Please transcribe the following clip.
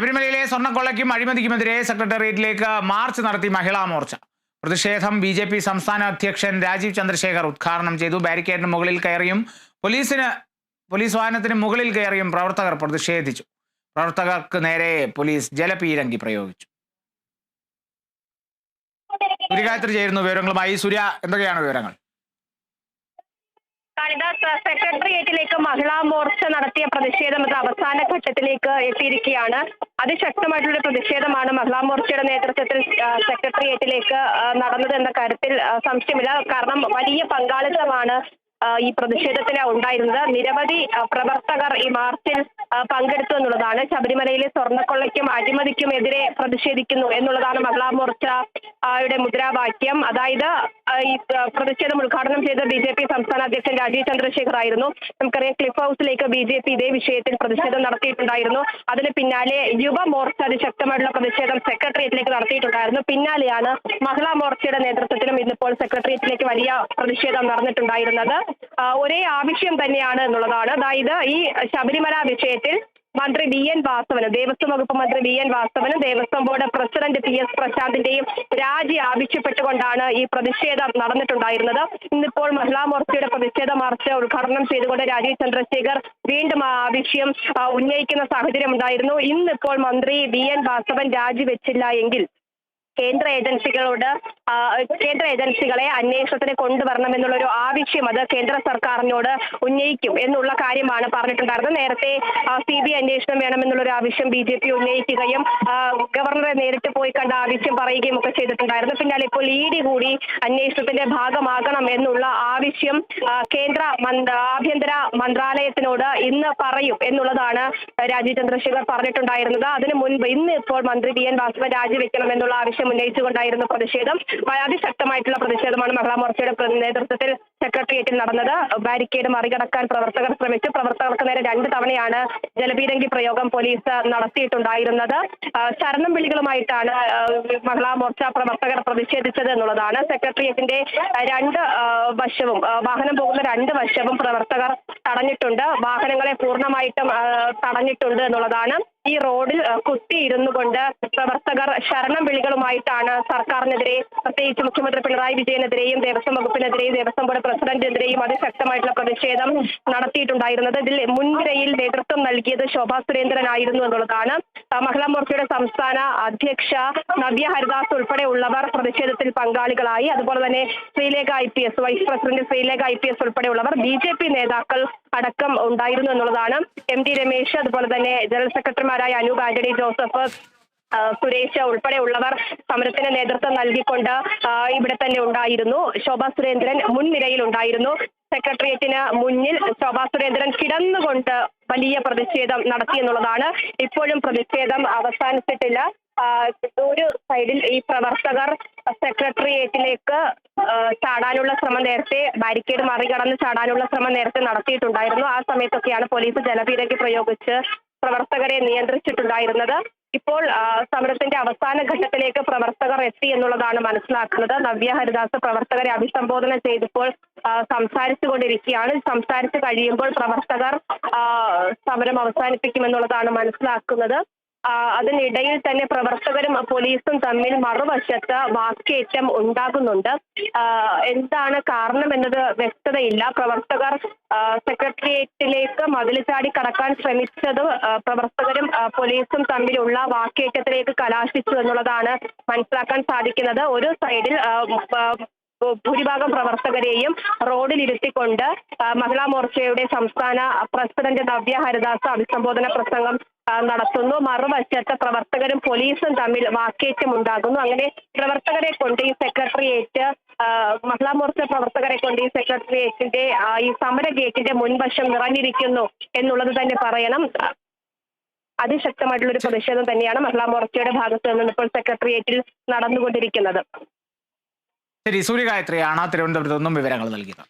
ശബരിമലയിലെ സ്വർണക്കൊള്ളയ്ക്കും അഴിമതിക്കുമെതിരെ സെക്രട്ടേറിയറ്റിലേക്ക് മാർച്ച് നടത്തി മഹിളാ മോർച്ച. പ്രതിഷേധം ബി ജെ പി സംസ്ഥാന അധ്യക്ഷൻ രാജീവ് ചന്ദ്രശേഖർ ഉദ്ഘാടനം ചെയ്തു. ബാരിക്കേഡിന് മുകളിൽ കയറിയും പോലീസിന് പോലീസ് വാഹനത്തിന് മുകളിൽ കയറിയും പ്രവർത്തകർ പ്രതിഷേധിച്ചു. പ്രവർത്തകർക്ക് നേരെ പോലീസ് ജലപീരങ്കി പ്രയോഗിച്ചു. സൂര്യഗായത്രി ചേരുന്നു വിവരങ്ങളുമായി. സൂര്യ എന്തൊക്കെയാണ് വിവരങ്ങൾ? കാളിദാസ് സെക്രട്ടേറിയറ്റിലേക്ക് മഹിളാ മോർച്ച നടത്തിയ പ്രതിഷേധം അത് അവസാന ഘട്ടത്തിലേക്ക് എത്തിയിരിക്കുകയാണ്. അതിശക്തമായിട്ടുള്ള പ്രതിഷേധമാണ് മഹിളാ മോർച്ചയുടെ നേതൃത്വത്തിൽ സെക്രട്ടേറിയറ്റിലേക്ക് നടന്നത് എന്ന കാര്യത്തിൽ സംശയമില്ല. കാരണം വലിയ പങ്കാളിത്തമാണ് ഈ പ്രതിഷേധത്തിന് ഉണ്ടായിരുന്നത്. നിരവധി പ്രവർത്തകർ ഈ മാർച്ചിൽ പങ്കെടുത്തു എന്നുള്ളതാണ്. ശബരിമലയിലെ സ്വർണക്കൊള്ളയ്ക്കും അഴിമതിക്കും എതിരെ പ്രതിഷേധിക്കുന്നു എന്നുള്ളതാണ് മഹിളാ മോർച്ച യുടെ മുദ്രാവാക്യം. അതായത് ഈ പ്രതിഷേധം ഉദ്ഘാടനം ചെയ്ത ബി ജെ പി സംസ്ഥാന അധ്യക്ഷൻ രാജീവ് ചന്ദ്രശേഖർ ആയിരുന്നു. നമുക്കറിയാം ക്ലിഫ് ഹൗസിലേക്ക് ബി ജെ പി ഇതേ വിഷയത്തിൽ പ്രതിഷേധം നടത്തിയിട്ടുണ്ടായിരുന്നു. അതിന് പിന്നാലെ യുവമോർച്ച അതിശക്തമായിട്ടുള്ള പ്രതിഷേധം സെക്രട്ടേറിയറ്റിലേക്ക് നടത്തിയിട്ടുണ്ടായിരുന്നു. പിന്നാലെയാണ് മഹിളാ മോർച്ചയുടെ നേതൃത്വത്തിലും ഇന്നിപ്പോൾ സെക്രട്ടേറിയറ്റിലേക്ക് വലിയ പ്രതിഷേധം നടന്നിട്ടുണ്ടായിരുന്നത്. ഒരേ ആവശ്യം തന്നെയാണ് എന്നുള്ളതാണ്. അതായത് ഈ ശബരിമല വിഷയത്തിൽ മന്ത്രി വി എൻ വാസവനും ദേവസ്വം വകുപ്പ് മന്ത്രി V N വാസവനും Devaswom board president P S പ്രശാന്തിന്റെയും രാജി ആവശ്യപ്പെട്ടുകൊണ്ടാണ് ഈ പ്രതിഷേധം നടന്നിട്ടുണ്ടായിരുന്നത്. ഇന്നിപ്പോൾ മഹിളാ മോർച്ചയുടെ പ്രതിഷേധ മാർച്ച് ഉദ്ഘാടനം ചെയ്തുകൊണ്ട് രാജീവ് ചന്ദ്രശേഖർ വീണ്ടും ആ ആവശ്യം ഉന്നയിക്കുന്ന സാഹചര്യം ഉണ്ടായിരുന്നു. ഇന്നിപ്പോൾ മന്ത്രി വി എൻ വാസവൻ രാജിവെച്ചില്ല എങ്കിൽ കേന്ദ്ര ഏജൻസികളോട് കേന്ദ്ര ഏജൻസികളെ അന്വേഷണത്തിന് കൊണ്ടുവരണം ഒരു ആവശ്യം അത് കേന്ദ്ര സർക്കാരിനോട് ഉന്നയിക്കും എന്നുള്ള കാര്യമാണ് പറഞ്ഞിട്ടുണ്ടായിരുന്നത്. നേരത്തെ സി ബി അന്വേഷണം വേണമെന്നുള്ളൊരു ആവശ്യം ബി ജെ പി ഉന്നയിക്കുകയും ഗവർണറെ നേരിട്ട് പോയി കണ്ട ആവശ്യം പറയുകയും ഒക്കെ ചെയ്തിട്ടുണ്ടായിരുന്നു. പിന്നാലെ ഇപ്പോൾ ഇ ഡി കൂടി അന്വേഷണത്തിന്റെ ഭാഗമാകണം എന്നുള്ള ആവശ്യം കേന്ദ്ര ആഭ്യന്തര മന്ത്രാലയത്തിനോട് ഇന്ന് പറയും എന്നുള്ളതാണ് രാജീവ് ചന്ദ്രശേഖർ പറഞ്ഞിട്ടുണ്ടായിരുന്നത്. അതിനു മുൻപ് ഇന്ന് ഇപ്പോൾ മന്ത്രി ബി എൻ വാസവൻ രാജിവെക്കണം എന്നുള്ള ആവശ്യം ഉന്നയിച്ചുകൊണ്ടായിരുന്നു പ്രതിഷേധം. അതിശക്തമായിട്ടുള്ള പ്രതിഷേധമാണ് മഹിളാ മോർച്ചയുടെ നേതൃത്വത്തിൽ സെക്രട്ടേറിയറ്റിൽ നടന്നത്. ബാരിക്കേഡ് മറികടക്കാൻ പ്രവർത്തകർ ശ്രമിച്ചു. പ്രവർത്തകർക്ക് നേരെ രണ്ട് തവണയാണ് ജലപീരങ്കി പ്രയോഗം പോലീസ് നടത്തിയിട്ടുണ്ടായിരുന്നത്. ശരണം വിളികളുമായിട്ടാണ് മഹിളാ മോർച്ച പ്രവർത്തകർ പ്രതിഷേധിച്ചത് എന്നുള്ളതാണ്. സെക്രട്ടേറിയറ്റിന്റെ രണ്ട് വശവും വാഹനം പോകുന്ന രണ്ട് വശവും പ്രവർത്തകർ തടഞ്ഞിട്ടുണ്ട്. വാഹനങ്ങളെ പൂർണമായിട്ടും തടഞ്ഞിട്ടുണ്ട് എന്നുള്ളതാണ്. ഈ റോഡിൽ കുത്തിയിരുന്നു കൊണ്ട് പ്രവർത്തകർ ശരണം വിളികളുമായിട്ടാണ് സർക്കാരിനെതിരെ പ്രത്യേകിച്ച് മുഖ്യമന്ത്രി പിണറായി വിജയനെതിരെയും ദേവസ്വം വകുപ്പിനെതിരെയും ദേവസ്വം ബോർഡ് പ്രസിഡന്റിനെതിരെയും അതിശക്തമായിട്ടുള്ള പ്രതിഷേധം നടത്തിയിട്ടുണ്ടായിരുന്നത്. ഇതിൽ മുൻനിരയിൽ നേതൃത്വം നൽകിയത് ശോഭാ സുരേന്ദ്രനായിരുന്നു എന്നുള്ളതാണ്. മഹിളാ മോർച്ചയുടെ സംസ്ഥാന അധ്യക്ഷ നവ്യ ഹരിദാസ് ഉൾപ്പെടെയുള്ളവർ പ്രതിഷേധത്തിൽ പങ്കാളികളായി. അതുപോലെ തന്നെ Sreelekha I P S vice president Sreelekha I P S ഉൾപ്പെടെയുള്ളവർ ബി ജെ പി നേതാക്കൾ അടക്കം ഉണ്ടായിരുന്നു എന്നുള്ളതാണ്. എം ടി രമേശ് അതുപോലെ തന്നെ ജനറൽ സെക്രട്ടറിമാരായ അനൂപ് ആന്റണി ജോസഫ് സുരേഷ് ഉൾപ്പെടെയുള്ളവർ സമരത്തിന് നേതൃത്വം നൽകിക്കൊണ്ട് ഇവിടെ തന്നെ ഉണ്ടായിരുന്നു. ശോഭാ സുരേന്ദ്രൻ മുൻനിരയിൽ ഉണ്ടായിരുന്നു. സെക്രട്ടേറിയറ്റിന് മുന്നിൽ ശോഭാ സുരേന്ദ്രൻ കിടന്നുകൊണ്ട് വലിയ പ്രതിഷേധം നടത്തി എന്നുള്ളതാണ്. ഇപ്പോഴും പ്രതിഷേധം അവസാനിച്ചിട്ടില്ല. ഒരു സൈഡിൽ ഈ പ്രവർത്തകർ സെക്രട്ടേറിയറ്റിലേക്ക് ചാടാനുള്ള ശ്രമം നേരത്തെ ബാരിക്കേഡ് മറികടന്ന് ചാടാനുള്ള ശ്രമം നേരത്തെ നടത്തിയിട്ടുണ്ടായിരുന്നു. ആ സമയത്തൊക്കെയാണ് പോലീസ് ജലപീരങ്കി പ്രയോഗിച്ച് പ്രവർത്തകരെ നിയന്ത്രിച്ചിട്ടുണ്ടായിരുന്നത്. ഇപ്പോൾ സമരത്തിന്റെ അവസാന ഘട്ടത്തിലേക്ക് പ്രവർത്തകർ എത്തി എന്നുള്ളതാണ് മനസ്സിലാക്കുന്നത്. നവ്യ ഹരിദാസ് പ്രവർത്തകരെ അഭിസംബോധന ചെയ്തപ്പോൾ സംസാരിച്ചു കൊണ്ടിരിക്കുകയാണ് സംസാരിച്ചു കഴിയുമ്പോൾ പ്രവർത്തകർ സമരം അവസാനിപ്പിക്കുമെന്നുള്ളതാണ് മനസ്സിലാക്കുന്നത്. അതിനിടയിൽ തന്നെ പ്രവർത്തകരും പോലീസും തമ്മിൽ മറുവശത്ത് വാക്കേറ്റം ഉണ്ടാകുന്നുണ്ട്. എന്താണ് കാരണം എന്നത് വ്യക്തതയില്ല. പ്രവർത്തകർ സെക്രട്ടേറിയറ്റിലേക്ക് മതിൽ ചാടി കടക്കാൻ ശ്രമിച്ചത് പ്രവർത്തകരും പോലീസും തമ്മിലുള്ള വാക്കേറ്റത്തിലേക്ക് കലാശിച്ചു എന്നുള്ളതാണ് മനസ്സിലാക്കാൻ സാധിക്കുന്നത്. ഒരു സൈഡിൽ ഭൂരിഭാഗം പ്രവർത്തകരെയും റോഡിലിരുത്തിക്കൊണ്ട് മഹിളാ മോർച്ചയുടെ സംസ്ഥാന പ്രസിഡന്റ് നവ്യ ഹരിദാസ് അഭിസംബോധന പ്രസംഗം നടത്തുന്നു. മറുവശത്ത് പ്രവർത്തകരും പോലീസും തമ്മിൽ വാക്കേറ്റം ഉണ്ടാകുന്നു അങ്ങനെ പ്രവർത്തകരെ കൊണ്ട് ഈ സെക്രട്ടേറിയറ്റ് മഹിളാ മോർച്ച പ്രവർത്തകരെ കൊണ്ട് ഈ സെക്രട്ടേറിയറ്റിന്റെ ഈ സമര ഗേറ്റിന്റെ മുൻവശം നിറഞ്ഞിരിക്കുന്നു എന്നുള്ളത് തന്നെ പറയണം. അതിശക്തമായിട്ടുള്ള ഒരു പ്രതിഷേധം തന്നെയാണ് മഹിളാ മോർച്ചയുടെ ഭാഗത്ത് നിന്ന് ഇപ്പോൾ സെക്രട്ടേറിയറ്റിൽ നടന്നുകൊണ്ടിരിക്കുന്നത്. ശരി സൂര്യഗായത്രിയാണ് തിരുവനന്തപുരത്ത് നിന്നും വിവരങ്ങൾ നൽകിയത്.